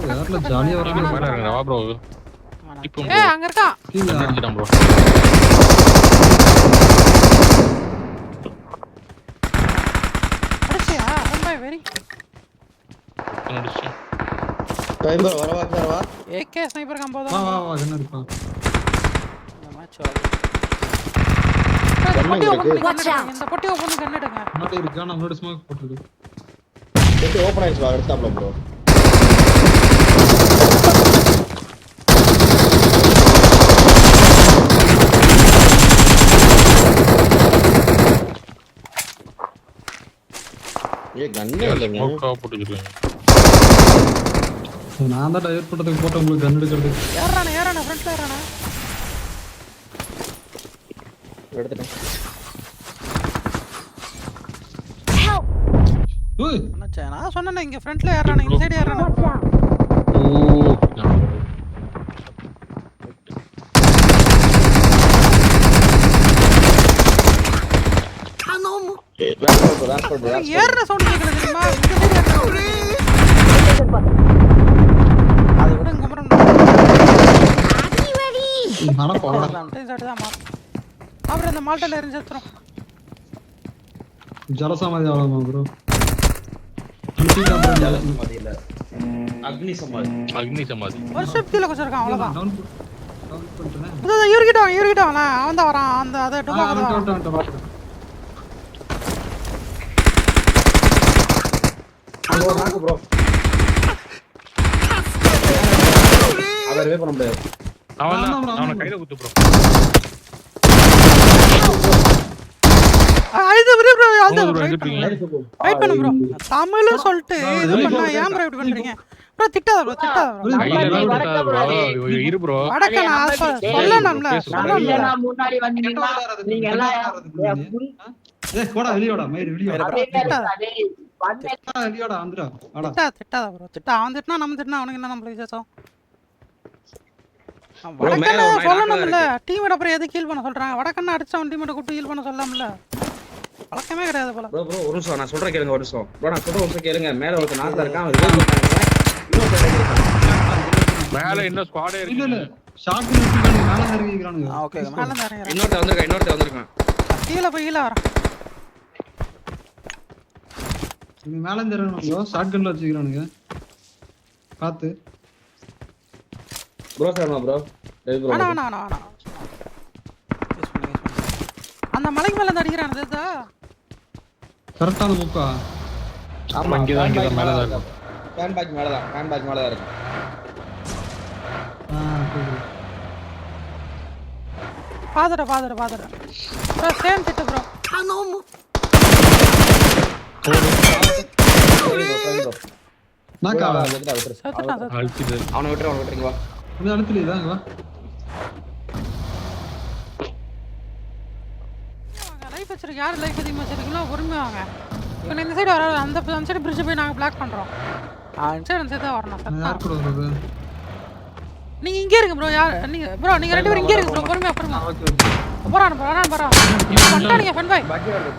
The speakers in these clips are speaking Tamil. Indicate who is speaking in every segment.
Speaker 1: யாரில்
Speaker 2: மேல வா ப்ரோ இப்போ
Speaker 3: ஏ அங்க இருக்கான்
Speaker 1: கீழே.
Speaker 2: அடிச்சிட்டான் ப்ரோ
Speaker 3: அடிச்சியா? ரொம்ப வெரி
Speaker 4: வரவா வரவா
Speaker 3: ஏகே ஸ்னைப்பர் காம்போ
Speaker 1: வா
Speaker 3: தான்.
Speaker 1: வா வா என்ன இருப்பான்
Speaker 3: இந்த மேட்ச் இந்த பொட்டி ஓபன் பண்ணி. இந்த பொட்டி ஓபன் பண்ணி கண்ணெடுங்க
Speaker 1: முன்னாடி இருக்கா. நம்மளோட ஸ்மோக் போட்டுருக்கு
Speaker 4: எப்படி ஓபன் ஆயிடுச்சு வா எடுத்தாப்ல ப்ரோ ஏ கண்ணே இல்லைங்க.
Speaker 2: வச்சிருக்காங்க
Speaker 1: நான் தான் டயர் பண்ணுறதுக்கு போட்டு உங்களுக்கு கன் எடுக்கிறதுக்கு.
Speaker 3: ஏறானே ஏறானே ஃப்ரண்ட்ல ஏறானே
Speaker 4: எடுத்துட்டேன்.
Speaker 3: நான் சொன்னேனே இங்க ஃப்ரண்ட்ல ஏறானே இந்த சைடு ஏறானே
Speaker 5: Watch out!
Speaker 2: ஓ நான்
Speaker 4: வேஸ்ட் பண்ணு வேஸ்ட் பண்ணு வேஸ்ட்
Speaker 3: ஏறுற சவுண்ட் கேக்குது தெரியுமா? அது விட இங்க அவ்வளவுதான் தான் மாறும் அப்புறம் இந்த மால்டல எரிஞ்சு செத்துரும்
Speaker 1: ஜலசமாதி ஆகலாமா ப்ரோ
Speaker 4: மதியில அக்னி சமாதி.
Speaker 2: அக்னி சமாதி.
Speaker 3: ஒரு ஷிப்டில கொஞ்சம் இருக்கான் அவ்வளவுதான். அதான் இவர்கிட்ட இவர்கிட்ட அவன் தான் வரான். அந்த அதை
Speaker 4: நாக்கு ப்ரோ அவரவே பண்ண முடியாது.
Speaker 2: அவன்
Speaker 1: ஆமா,
Speaker 2: தான்.
Speaker 1: ஆமா,
Speaker 2: அவனை
Speaker 1: ஆமா.
Speaker 2: கையில குத்து ப்ரோ
Speaker 3: இது ப்ரோ ப்ரோ அது
Speaker 2: bro,
Speaker 3: வெயிட்
Speaker 2: எங்கிட்டு
Speaker 3: பண்ணுங்க
Speaker 2: இருக்கீங்க?
Speaker 3: வெயிட் பண்ணு ப்ரோ தமிழ்னு சொல்லிட்டு இது பண்ணா ஏன் ப்ரோ இப்படி பண்றீங்க? ப்ரோ திட்டாத ப்ரோ திட்டாத ப்ரோ.
Speaker 2: இரு ப்ரோ
Speaker 3: வடக்க நான் சொல்லணும்ல
Speaker 5: முன்னாடி வந்தீங்கன்னா நீங்க எல்லாம்?
Speaker 1: ஏய் போடா வெளிய மயிர் வெளிய
Speaker 3: திட்டாத. திட்டாத ப்ரோ திட்டா அவன் திட்டினா நம்ம திட்டினா அவனுக்கு என்ன நம்மளுக்கு விசேஷம் வடக்கண்ண
Speaker 4: மேல ஒரு
Speaker 3: சொல்லணும்ல டீமேட் அப்புறம் எது கீல் பண்ண சொல்றாங்க வடக்கண்ண அடிச்சவன் டீமேட்டை கூப்பிட்டு கீல் பண்ண சொல்லலாம்ல பழக்கமே கிடையாது போல
Speaker 4: ப்ரோ ப்ரோ ஒரு நிமிஷம் நான் சொல்றேன் கேளுங்க ஒரு நிமிஷம் ப்ரோ நான் சொல்ற ஒரு நிமிஷம் கேளுங்க மேல இருக்கான் அவன் இருக்கான்
Speaker 2: மேல இன்னும் ஸ்குவாடே
Speaker 1: இல்ல மேல இறங்கிக்கிறானுங்க
Speaker 3: ஓகே மேல இருந்து இறங்குறேன்
Speaker 4: இன்னொருத்தர் வந்திருக்கான் இன்னொருத்தர் வந்திருக்கான்
Speaker 3: கீழே போய் கீழே வரேன்
Speaker 1: இவங்க மேல இருந்து இறங்கணும் ஷார்ட் கன்ல வச்சுக்கிறானுங்க பாத்து
Speaker 4: ப்ரோ சார் ப்ரோ
Speaker 3: Use பண்ணு, use பண்ணு. அந்த மலைக்கு மேல இருந்து அடிக்கிறான் இதுதா
Speaker 1: கரெக்டான முக்கா
Speaker 4: ஆமா
Speaker 2: இங்க தான், இங்க தான், மேல தான்
Speaker 4: இருக்கும். ஃபேன் பேக் மேல தான் ஃபேன் பேக் மேல தான் இருக்கு
Speaker 1: ஆ புரியுது.
Speaker 3: பாத்துட பாத்துட பாத்துட ப்ரோ சேம் திட்டு ப்ரோ செத்துட்டான்
Speaker 2: அழிச்சிட்டு
Speaker 4: அவனை விட்டுரு அவனை விட்டுருங்க வா.
Speaker 1: இது அடுத்துல இதாங்க வா.
Speaker 3: லைஃப் வச்சிருக்கு யார் லைஃப் அதிகமாக வச்சிருக்கீங்களோ பொறுமையாக வாங்க. இப்போ இந்த சைடு வர அந்த அந்த சைடு பிரிட்ஜ் போய் நாங்கள் பிளாக் பண்ணுறோம் அந்த சைடு அந்த சைடு தான் வரணும்.
Speaker 1: நான்
Speaker 3: நீங்கள் இங்கே இருங்க ப்ரோ யார் நீங்கள் ப்ரோ நீங்கள் ரெண்டு பேரும் இங்கே இருங்க ப்ரோ பொறுமையாக பொறுமையா.
Speaker 1: Okay okay.
Speaker 3: போகிறான் போகிறான் போகிறான் பண்ணிட்டானுங்க ஃபன் பாய்
Speaker 4: பாக்கி வருது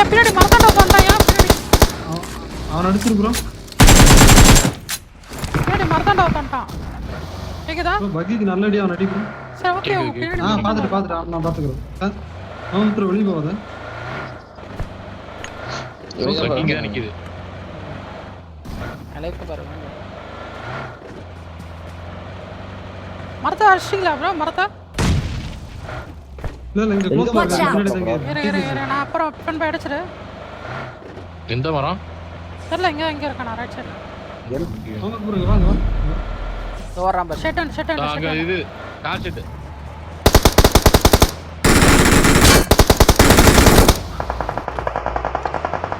Speaker 3: ஏ பின்னாடி மறந்தாண்டா உட்காந்துட்டாயா பின்னாடி?
Speaker 1: அவன் அடிச்சிருக்குறோம்
Speaker 3: பின்னாடி மறந்தாண்டா உட்காந்துட்டான் கேக்குதா?
Speaker 1: பக்கிக்கு நல்ல அடி அவன் அடிக்கும்
Speaker 3: சரி ஓகே பின்னாடி
Speaker 1: ஆ பாத்துட்டு பாத்துட்டு அவன் நான் பாத்துக்கிறேன். அவன் ஒருத்தர் வெளியே போகாத
Speaker 2: இங்க தான் நிக்குது
Speaker 3: லைஃப் பாருங்க மரத்தை அடிச்சிங்களா ப்ரோ மரத்தை?
Speaker 1: இல்ல இல்ல இங்க க்ளோஸ்
Speaker 5: Watch out.
Speaker 1: முன்னாடி தான் இங்க
Speaker 3: இரு இரு இரு நான் அப்புறம் அடிச்சிடு.
Speaker 2: எந்த மரம்?
Speaker 3: தெரியல இங்கே இங்கே இருக்கேன் ரைட் சைடு
Speaker 1: வாங்க பாருங்க வாங்க வா.
Speaker 3: வர்றான் பாரு. ஷெட் அண்ட் ஷெட்
Speaker 2: ஆ, அங்க
Speaker 3: அண்ட்
Speaker 2: இது கார் செட்டு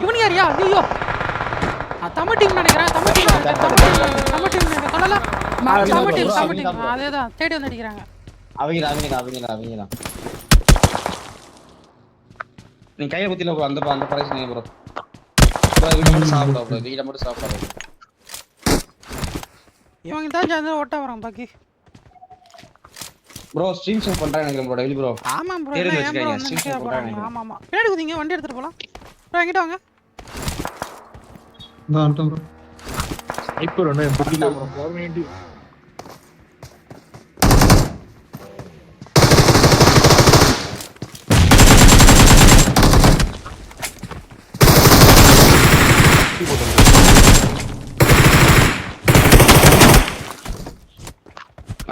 Speaker 3: இவனு யாரியா ஐயோ. நான் தமிழ் டீம் நினைக்கிறேன் Tamil team Tamil team Tamil team சொல்லல. தமிழ் டீம் தமிழ் டீம் அதேதான் தேடி வந்து அடிக்கிறாங்க.
Speaker 4: அவங்க அவங்க அவங்க அவங்க நீ கையில குத்தில ப்ரோ அந்த அந்த பிரைஸ் நீ ப்ரோ ப்ரோ வீட மட்டும் சாப்பிடு ப்ரோ வீட மட்டும் சாப்பிடு
Speaker 3: இவங்க தான் சேர்ந்து ஓட்ட வரோம் பாக்கி.
Speaker 4: ப்ரோ ஸ்ட்ரீம் ஷோ பண்றேன் எனக்கு ப்ரோ டெய்லி ப்ரோ
Speaker 3: ஆமா ப்ரோ ஏறி
Speaker 4: வெச்சுக்கங்க
Speaker 3: ஸ்ட்ரீம் ஷோ
Speaker 4: பண்றேன்
Speaker 3: ஆமா ஆமா. பின்னாடி குதிங்க வண்டி எடுத்துட்டு போலாம். ப்ரோ எங்கிட்ட வாங்க.
Speaker 1: நான் வந்துட்டேன் ப்ரோ
Speaker 2: ஸ்னைப்பர் அண்ணா
Speaker 4: புடிக்கல ப்ரோ 490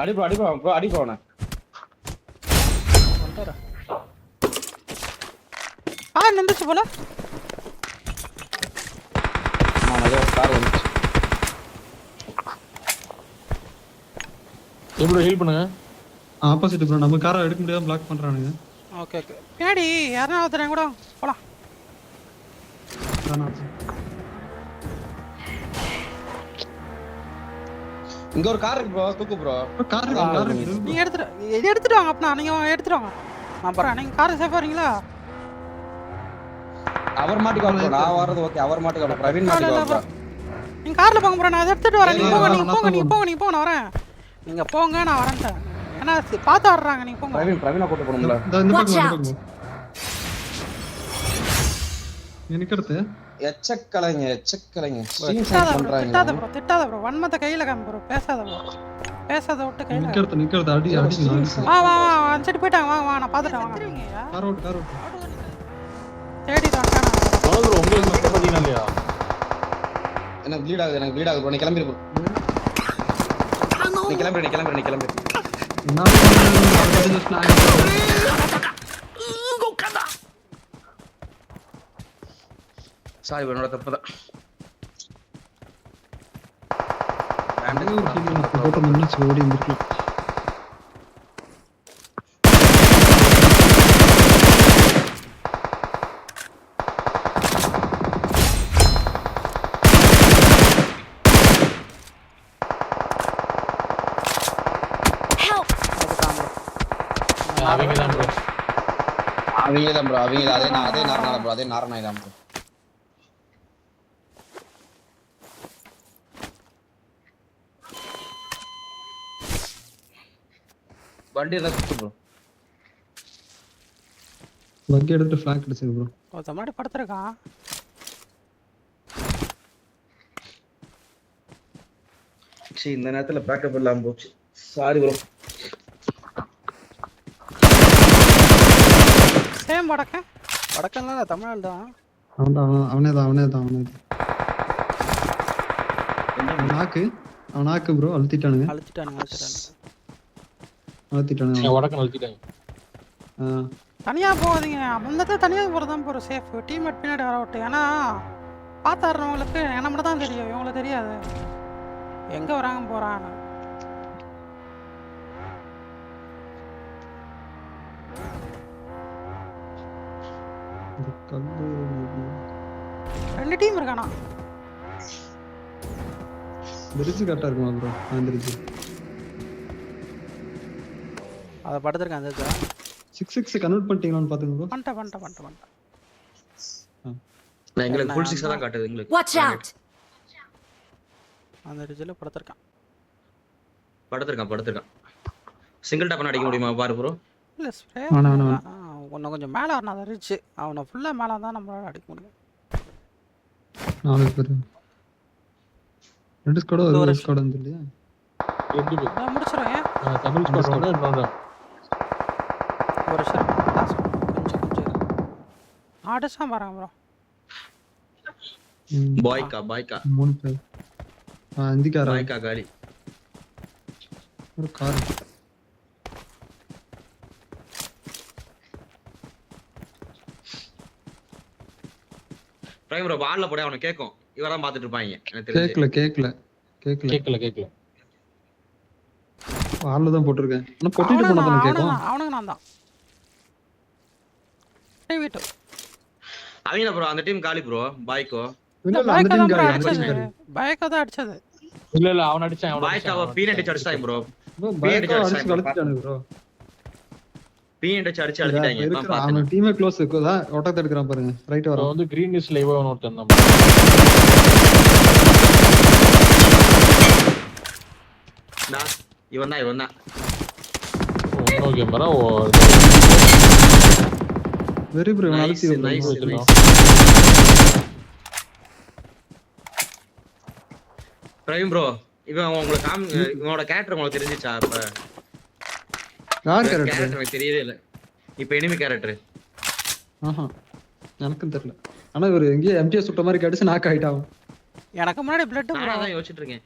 Speaker 4: அடிப்பா அடிப்பா ப்ரோ அடிப்பா
Speaker 3: அவனை. ஆ நின்றுச்சு போல.
Speaker 4: நிறைய கார் வந்துச்சு.
Speaker 2: எப்படி ஹீல் பண்ணுங்க?
Speaker 1: ஆப்போசிட் ப்ரோ நம்ம காரை எடுக்க முடியாம பிளாக் பண்றானுங்க.
Speaker 3: Okay okay. பின்னாடி யாரா ஒருத்தரங்க கூட போலாம்.
Speaker 4: இங்க ஒரு கார் இருக்கு ப்ரோ தூக்கு ப்ரோ
Speaker 1: கார் இருக்கு கார்
Speaker 3: நீங்க எடுத்துட்டு இது எடுத்துட்டு வாங்க அப்பனா நீங்க எடுத்துட்டு வாங்க. நான் போறேன். நீங்க கார் சேஃபா வரீங்களா
Speaker 4: அவர் மாட்டிக்கோ bro. நான் வர்றது ஓகே அவர் மாட்டிக்கோ பிரவீன்
Speaker 3: இல்ல,
Speaker 4: மாட்டிக்கோ bro.
Speaker 3: நீங்க கார்ல போங்க ப்ரோ நான் அதை எடுத்துட்டு வரேன். நீங்க போங்க நீங்க போங்க நீங்க. போங்க நீங்க போங்க நான் வரேன். நீங்க போங்க நான் வரேன்ட்டேன் ஏன்னா சி- பார்த்து வர்றாங்க நீங்க போங்க.
Speaker 4: பிரவீன் பிரவீனை கூட்டு போகணும்ல.
Speaker 1: இந்த இந்த பக்கம் இங்க நிக்கிறது
Speaker 4: எச்சக்கலைங்க எச்சக்கலைங்க. ஸ்ட்ரீம்
Speaker 3: ப்ரோ திட்டாத ப்ரோ திட்டாத ப்ரோ. வன்மத்தை கையில காமி ப்ரோ. பேசாத ப்ரோ. பேசாத விட்டு கையில.
Speaker 1: நிக்கிறது நிக்கிறது அடி அடி நான்
Speaker 3: வா வா வா அனுப்பிச்சிட்டு போயிட்டாங்க. வாங்க வா நான் பார்த்துட்டேன். வாங்க.
Speaker 1: கார் ஓட்டு கார் ஓட்டு.
Speaker 3: வந்துட்டேன் நான்.
Speaker 2: ப்ரோ உங்களுக்கு கிட்ட பாத்தீங்கன்னா இல்லையா?
Speaker 4: எனக்கு ப்ளீட் ஆகுது எனக்கு ப்ளீட் ஆகுது bro. நீ கிளம்பி bro. நீ கிளம்பி நீ கிளம்பி நீ கிளம்பி
Speaker 1: என்ன
Speaker 4: சாரி என்னோட தப்பு தான்
Speaker 1: போட்டு நின்னுச்சு, ஓடி இருந்திருக்கலாம்.
Speaker 2: அவங்க தான் ப்ரோ
Speaker 4: அவங்க தான் ப்ரோ அதே நான் அதே நாரணா ப்ரோ அதே நாரணாய் தான் ப்ரோ வண்டி தான் ப்ரோ
Speaker 1: bug எடுத்துட்டு flank அடிச்சது bro.
Speaker 3: ஒருத்த முன்னாடி படுத்திருக்கான்
Speaker 4: சரி இந்த நேரத்துல பேக்கப் இல்லாம போச்சு. சாரி ப்ரோ
Speaker 3: சேம் வடக்கன். வடக்கன்லாம் தமிழ்நாடு தான்.
Speaker 1: அவன்தான், அவன் அவனே தான் அவனே தான் அவனே தான். நாக்கு அவன் நாக்கு ப்ரோ அழுத்திட்டானுங்க.
Speaker 3: அழுத்திட்டானுங்க அழுத்திட்டானுங்க.
Speaker 1: அழுத்திட்டானுங்க
Speaker 2: உடக்க
Speaker 3: தனியா போகாதீங்க. அந்த தனியா போகிறது தான் போகிற சேஃப் டீம்மேட் பின்னாடி வர விட்டு. ஏன்னா பார்த்தாடுறவங்களுக்கு என்ன மட்டும் தான் தெரியும். இவங்களுக்கு தெரியாது. எங்கே வராங்க
Speaker 1: கல்லு
Speaker 3: ரெண்டு டீம் இருக்கானா?
Speaker 1: பிரிட்ஜ் கரெக்டா இருக்குமா ப்ரோ அந்த பிரிட்ஜ்
Speaker 3: அதை படுத்திருக்கேன் அந்த இதுல.
Speaker 1: சிக்ஸ் சிக்ஸ் கன்வெர்ட் பண்ணிட்டீங்களான்னு பாத்துங்க ப்ரோ
Speaker 3: பண்ணிட்டேன் பண்ணிட்டேன் பண்ணிட்டேன் பண்ணிட்டேன்
Speaker 4: நான் எங்களுக்கு ஃபுல் சிக்ஸ் தான் காட்டுது எங்களுக்கு.
Speaker 5: Watch out!
Speaker 3: அந்த ரிஜில் படுத்திருக்கான்.
Speaker 4: படுத்திருக்கான் படுத்திருக்கான். சிங்கிள் டாப் அடிக்க முடியுமா? பாரு ப்ரோ
Speaker 3: இல்லை ஸ்ப்ரே இன்னும் கொஞ்சம் மேலே வரணும் அதை ரிச்சு அவனை ஃபுல்லாக மேலே தான் நம்மளால அடிக்க முடியும்
Speaker 1: நாலு பேர் ரெண்டு ஸ்குவாட்
Speaker 3: ஒரு.
Speaker 1: ஸ்குவாட் வந்து இல்லையா
Speaker 2: ரெண்டு பேர்
Speaker 3: நான்
Speaker 2: ஆ, தமிழ் ஸ்குவாட் இன்னொன்று
Speaker 3: ஒரு கொஞ்சம் கொஞ்சம். அடிச்சான் பாருங்க ப்ரோ
Speaker 4: பாய்க்கா பாய்க்கா.
Speaker 1: மூணு பேர். ஆ இந்திக்காரா?
Speaker 4: பாய்க்கா காலி.
Speaker 1: ஒரு கார்.
Speaker 4: பிரைம் ப்ரோ பால்ல போட அவனை கேட்கும் இவரெல்லாம் பார்த்துட்டு இருப்பாங்க
Speaker 1: கேக்கல கேக்கல கேக்கல.
Speaker 2: கேட்கல கேட்கல
Speaker 1: ஆள்ல தான் போட்டிருக்கேன். பொட்டிட்டு
Speaker 3: நான்
Speaker 1: தானே
Speaker 3: அவனுக்கு
Speaker 1: கேக்கும்?
Speaker 3: அவனுக்கு நான் தான். டேய் வீட்டு
Speaker 4: அவங்க ப்ரோ அந்த டீம் காலி ப்ரோ பாய்க்கோ
Speaker 1: இல்ல இல்ல
Speaker 3: பைக்கை
Speaker 1: அந்த டீம் அந்த
Speaker 3: அடிச்சது. பைக்கை தான் அடிச்சது.
Speaker 2: இல்ல இல்ல அவன் அடிச்சான் அவன்
Speaker 4: பாய்க்காவை பீனட் அடிச்சு அடிச்சாங்க ப்ரோ
Speaker 1: பைக்கா
Speaker 4: அடிச்சாங்க
Speaker 1: அடிச்சு கலத்திட்டானு ப்ரோ
Speaker 4: பீனட் அடிச்சு அடிச்சு அடிச்சிட்டாங்க நான்
Speaker 1: அவன் டீமே க்ளோஸ் இருக்குதா ஒட்டத்தை எடுக்கிறான் பாருங்க. ரைட்
Speaker 2: அவன்
Speaker 1: வரோம்
Speaker 2: வந்து கிரீன் நியூஸ் லைவ் ஒருத்தன் தான்
Speaker 4: டா, இவன் தான் இவன் தான்
Speaker 2: ஒன்னோ கேமரா
Speaker 1: வெரி ப்ரோ அழுத்தி
Speaker 4: நைஸ். நைஸ் பிரவீன் ப்ரோ இவன் உங்களுக்கு காமி இவனோட கேரக்டர் உங்களுக்கு தெரிஞ்சிச்சா இப்ப
Speaker 1: யார் கேரக்டர்
Speaker 4: கேரக்டர் எனக்கு தெரியவே இல்ல. இப்ப எனிமி கேரக்டர்
Speaker 1: ஆஹா. எனக்கும் தெரியல. ஆனா இவர் எங்கேயோ எம்டிஎஸ் சுட்ட மாதிரி கடிச்சு நாக் ஆயிட்டாவும்.
Speaker 3: எனக்கு முன்னாடி பிளட்
Speaker 4: தான் யோசிச்சுட்டு இருக்கேன்.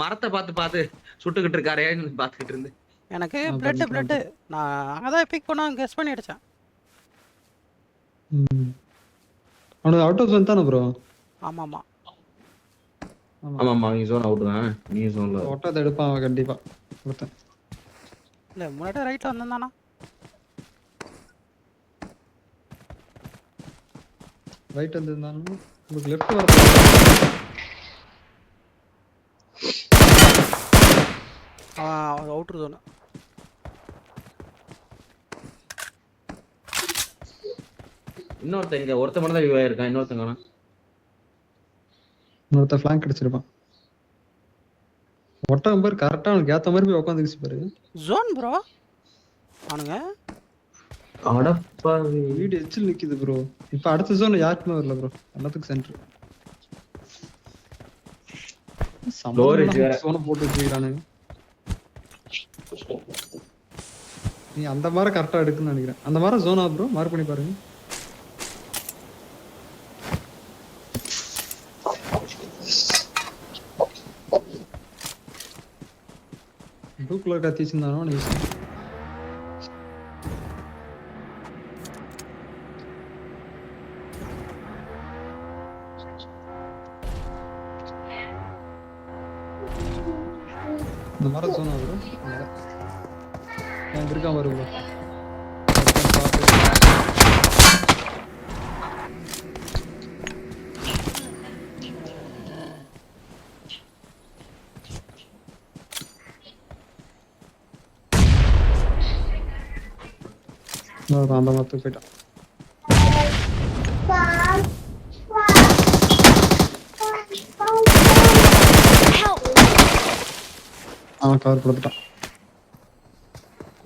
Speaker 4: மரத்தை பார்த்து பார்த்து சுட்டுக்கிட்டு இருக்காரேன்னு பார்த்துக்கிட்டு இருந்தேன்.
Speaker 3: எனக்கு
Speaker 1: ஆ,
Speaker 3: பிளட்
Speaker 1: பண்ணிக்கலாம்
Speaker 3: பிளட் நான் அங்கதான் பிக் பண்ணா கெஸ் பண்ணி அடிச்சேன்.
Speaker 1: ம். அவனுக்கு அவுட் ஆஃப் தானே ப்ரோ
Speaker 3: ஆமா ஆமா.
Speaker 4: ஆமா ஆமா நீ ஜோன் அவுட் தான்? நீ ஜோன்ல
Speaker 1: ஒட்டத்தை எடுப்பான் அவன் கண்டிப்பா. ஒருத்தன்.
Speaker 3: இல்ல முன்னாடி ரைட்ல வந்திருந்தானா?
Speaker 1: ரைட் வந்திருந்தாலும் உங்களுக்கு லெஃப்ட் வர
Speaker 3: அவுட்ரு ஜோனு
Speaker 4: இன்னொருத்தன் இங்க ஒருத்த மட்டும் தான் வியூ ஆயிருக்கான் இன்னொருத்தன் காணோம்
Speaker 1: இன்னொருத்த ஃபிளாங்க் அடிச்சிருப்பான் ஒட்டகம் பேர் கரெக்டா அவனுக்கு ஏத்த மாதிரி போய் உட்காந்துக்கிச்சு பாரு.
Speaker 3: ஜோன் ப்ரோ அவனுங்க
Speaker 4: அடப்பாவி.
Speaker 1: வீடு எச்சில் நிக்குது ப்ரோ இப்ப அடுத்த ஜோன் யாருக்குமே வரல ப்ரோ எல்லாத்துக்கும் சென்டர். சோன போட்டு வச்சுக்கிறானுங்க நீ அந்த மாதிரி கரெக்டா எடுக்குன்னு நினைக்கிறேன். அந்த மாதிரி ஜோனா ப்ரோ மார்க் பண்ணி பாருங்க. ப்ளூ கலர் கத்தி நீ? இந்த மரம் சொன்னா ப்ரோ இருக்கான் பாரு ப்ரோ அந்த மரத்துக்கு போயிட்டான்
Speaker 5: Help!
Speaker 1: அவன் கவர் கொடுத்துட்டான்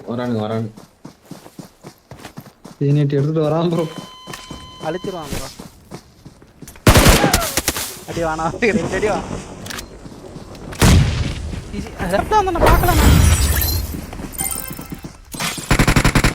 Speaker 4: வரானுங்க வரானுங்க
Speaker 1: தீனிட்டு எடுத்துட்டு வரான் ப்ரோ
Speaker 3: அழிச்சிருவான் ப்ரோ அடி வானா ரெண்டு அடி வா லெஃப்ட்